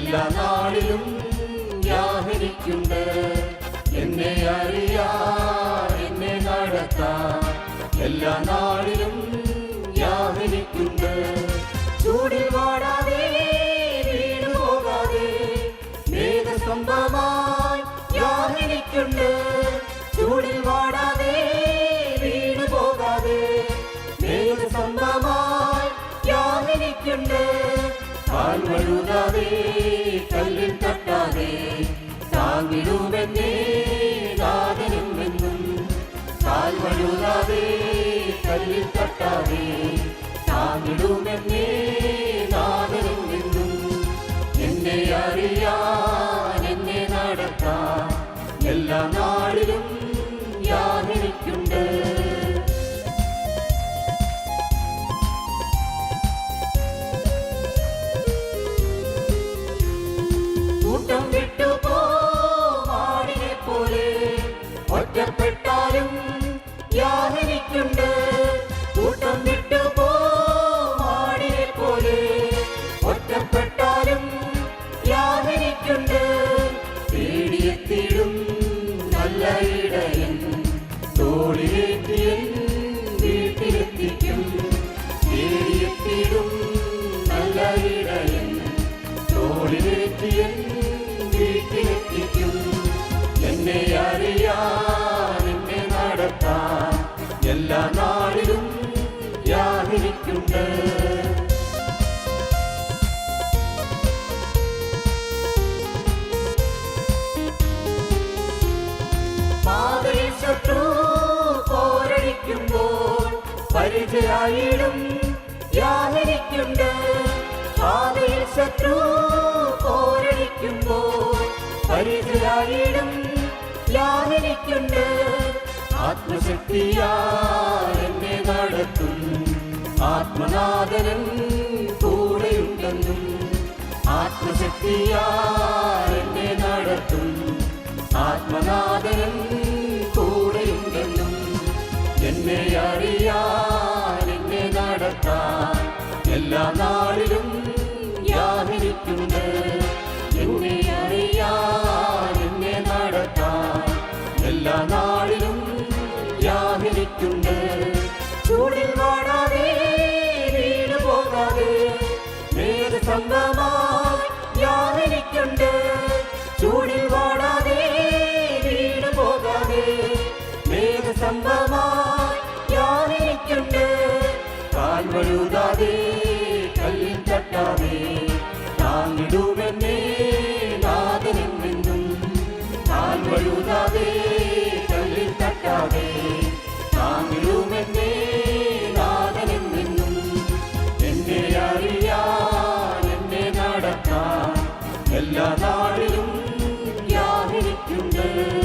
എല്ലാ നാളിലും വ്യാഹരിക്കുണ്ട് എന്നെ അറിയാ എന്നെ നടത്താൻ എല്ലാ നാളിലും വ്യാഹരിക്കുണ്ട് ചൂടിൽ വാടാതെ വീണു പോകാതെ മേഘസ്തംഭമായി വ്യാഹരിക്കുണ്ട് ചൂടിൽ വാടാതെ വീണു പോകാതെ മേഘസ്തംഭമായി യാഹരിക്കുണ്ട്. കാൽ വഴുകാതെ കല്ലിൽ തട്ടാതെ താങ്ങിടുമെന്നേ നാദനും എന്നും കാൽ വഴുകാതെ കല്ലിൽ തട്ടാതെ താങ്ങിടുമെന്നേ എന്നെ അറിയാൻ എന്നെ നടത്താൻ എല്ലാ നാളിലും കൂട്ടം വിട്ടു പോടിനെ പോലെ. ഒറ്റപ്പെട്ടാലും യാതനിക്കുണ്ട് കൂട്ടം വിട്ടു പോടിനെ പോലെ. ഒറ്റപ്പെട്ടാലും യാതനിക്കുണ്ട് തേടിയെത്തിടും നല്ല ഇടയൻ. തോളിലേറ്റിയൻ വീട്ടിലെത്തിക്കും. തേടിയെത്തിടും നല്ല ഇടയൻ. തോളിലേറ്റിയൻ എന്നെ അറിയാൻ നിന്നെ നടത്താൻ എല്ലാ നാളിലും യാതിരിക്കുണ്ട് ശത്രു പോരടിക്കുമ്പോൾ പരിചയായിടും യാതിരിക്കുണ്ട് പാതയിൽ ശത്രു പോരടിക്കുമ്പോൾ യാതിരിക്കുണ്ട് ആത്മശക്തിയെന്നെ നടത്തും. ആത്മനാഥനൻ കൂടെയുണ്ടെന്നും. ആത്മശക്തിയെന്നെ നടത്തും. ആത്മനാഥനൻ കൂടെയുണ്ടെന്നും. എന്നെ അറിയാൻ എന്നെ നടത്താൻ എല്ലാ നാളിലും നാളിലും യാതിരിക്കുണ്ട് ചൂടിൽ വാടാതെ വീട് പോകാതെ മേഘസംഗമായി യാതിരിക്കുണ്ട് ചൂടിൽ വാടാതെ വീട് പോകാതെ മേഘസംഗമായി യാതിരിക്കുണ്ട് കാൽ വഴുതാതെ കല്ലിൽ തട്ടാതെ താങ്ങിടുമെന്നേ നാദനും നിന്നും കാൽ വഴുതാതെ എല്ലാ നാടിലും വ്യാപരിക്കുണ്ട്